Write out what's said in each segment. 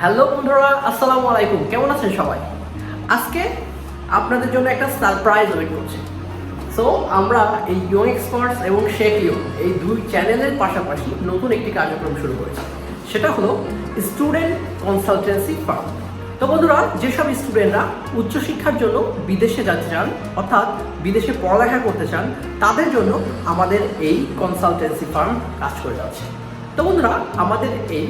Hello বন্ধুরা, আসসালামু আলাইকুম। কেমন আছেন সবাই? আজকে আপনাদের জন্য একটা সারপ্রাইজ ওয়েট করছে। সো আমরা এই ইয়ং এক্সপার্টস এবং শেখ ইউ এই দুই চ্যানেলের পাশাপাশি নতুন একটি কার্যক্রম শুরু করেছি। সেটা হলো স্টুডেন্ট কনসালটেন্সি ফার্ম তো বন্ধুরা, যেসব স্টুডেন্টরা উচ্চশিক্ষার জন্য বিদেশে যেতে চান, অর্থাৎ বিদেশে পড়ালেখা করতে চান, তাদের জন্য আমাদের এই কনসালটেন্সি ফার্ম কাজ করে যাচ্ছে। তো বন্ধুরা, আমাদের এই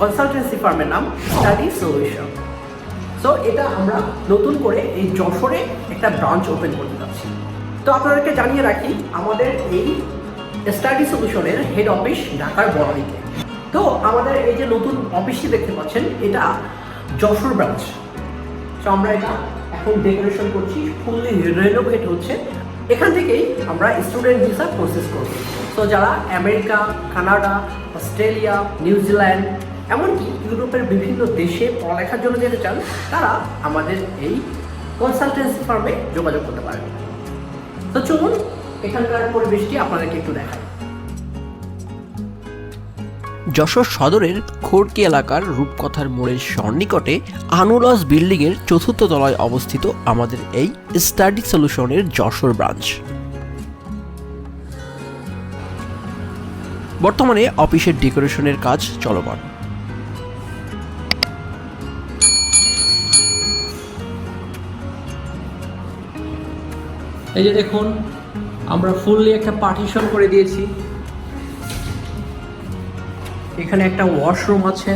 কনসালটেন্সি ফার্মের নাম স্টাডি সলিউশন সো এটা আমরা নতুন করে এই যশোরে একটা ব্রাঞ্চ ওপেন করতে যাচ্ছি। তো আপনাদেরকে জানিয়ে রাখি, আমাদের এই স্টাডি সলিউশনের হেড অফিস ঢাকার বড়ালিতে। তো আমাদের এই যে নতুন অফিসটি দেখতে পাচ্ছেন, এটা যশোর ব্রাঞ্চ তো আমরা এটা এখন ডেকোরেশন করছি ফুললি রেনোভেট হচ্ছে। এখান থেকেই আমরা স্টুডেন্ট ভিসা প্রসেস করব। তো যারা আমেরিকা কানাডা অস্ট্রেলিয়া নিউজিল্যান্ড এমনকি ইউরোপের বিভিন্ন দেশে পড়ালেখার জন্য যেতে চান, তারা আমাদের এই কনসালটেন্সি ফার্মে যোগাযোগ করতে পারেন। তো চলুন, এখানকার পরিবেশটি আপনাদেরকে একটু দেখাই। যশোর সদরের খড়কি এলাকার রূপকথার মোড়ের সন্নিকটে আনুলস বিল্ডিংয়ের চতুর্থ তলায় অবস্থিত আমাদের এই স্টাডি সলিউশনের যশোর ব্রাঞ্চ। বর্তমানে অফিসের ডেকোরেশনের কাজ চলমান। এই যে দেখুন, আমরা ফুললি একটা পার্টিশন করে দিয়েছি। এখানে একটা ওয়াশরুম আছে।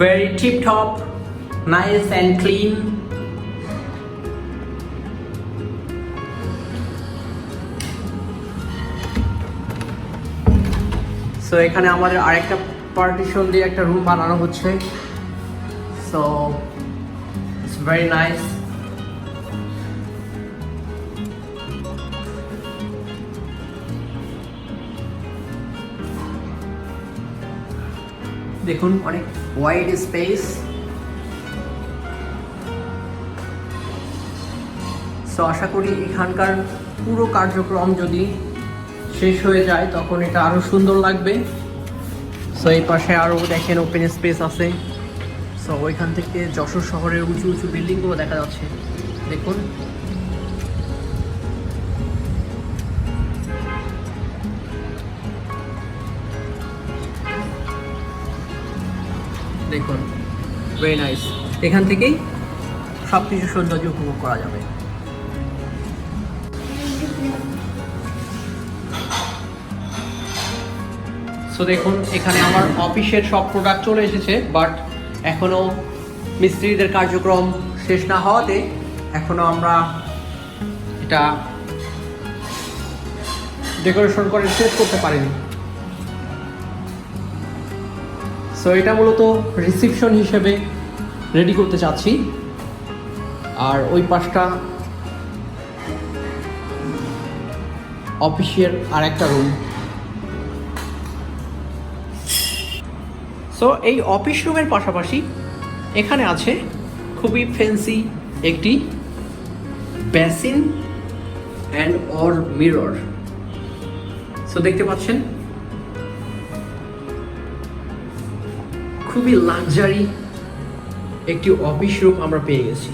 Very tip top nice and clean so এখানে আমাদের আরেকটা পার্টিশন দিয়ে একটা রুম বানানো হচ্ছে। সো ইটস ভেরি নাইস দেখুন, অনেক ওয়াইড স্পেস সো আশা করি এখানকার পুরো কার্যক্রম যদি শেষ হয়ে যায়, তখন এটা আরও সুন্দর লাগবে। সো এই পাশে আরও দেখেন ওপেন স্পেস আছে। সো ওইখান থেকে যশোর শহরের উঁচু উঁচু বিল্ডিংগুলো দেখা যাচ্ছে। দেখুন। দেখুন। ভেরি নাইস এখান থেকেই সব কিছু সৌন্দর্য উপভোগ করা যাবে। সো দেখুন, এখানে আমার অফিসের সব প্রোডাক্ট চলে এসেছে বাট এখনও মিস্ত্রিদের কার্যক্রম শেষ না হওয়াতে এখনও আমরা এটা ডেকোরেশন করে শেষ করতে পারিনি। সো এটা মূলত রিসিপশন হিসেবে রেডি করতে চাচ্ছি। আর ওই পাশটা অফিসের আর একটা রুম সো এই অফিস রুমের পাশাপাশি এখানে আছে খুবই ফ্যান্সি একটি basin and or mirror so দেখতে পাচ্ছেন? খুবই লাক্সারি একটি অফিস রুম আমরা পেয়ে গেছি।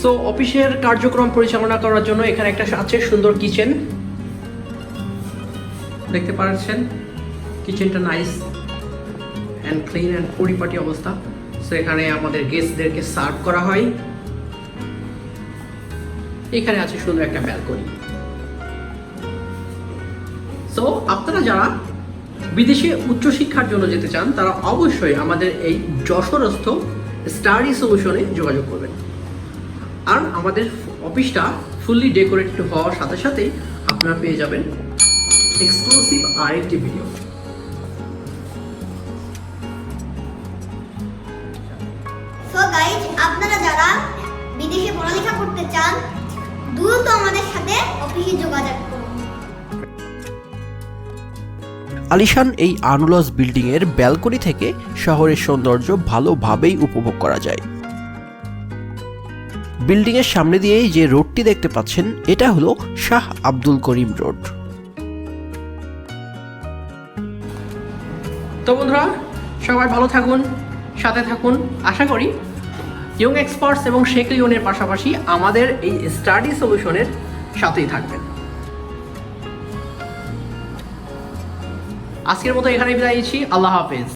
সো অফিসের কার্যক্রম পরিচালনা করার জন্য এখানে একটা আছে সুন্দর কিচেন দেখতে পাচ্ছেন? কিচেনটা নাইস অ্যান্ড ক্লিন অ্যান্ড পরিপাটি অবস্থা। সো এখানে আমাদের গেস্টদেরকে সার্ভ করা হয়। এখানে আছে সুন্দর একটা ব্যালকনি সো আপনারা যারা বিদেশে উচ্চশিক্ষার জন্য যেতে চান, তারা অবশ্যই আমাদের এই যশোরস্থ স্টাডি সলিউশনে যোগাযোগ করবেন। আর আমাদের অফিসটা ফুললি ডেকোরেটেড হওয়ার সাথে সাথেই আপনারা পেয়ে যাবেন এক্সক্লুসিভ আরেকটি ভিডিও যোগাযোগ করুন আলিশান এই আনুলস বিল্ডিংয়ের ব্যালকনি থেকে শহরের সৌন্দর্য ভালোভাবেই উপভোগ করা যায়। বিল্ডিংয়ের সামনে দিয়েই যে রোডটি দেখতে পাচ্ছেন এটা হলো শাহ আব্দুল করিম রোড। তো বন্ধুরা সবাই ভালো থাকুন সাথে থাকুন। আশা করি ইয়ং এক্সপার্টস এবং শেখ লিওনের পাশাপাশি আমাদের এই স্টাডি সলিউশনের সাথেই থাকবেন। আজকের মতো এখানে বিদায় আল্লাহ হাফেজ।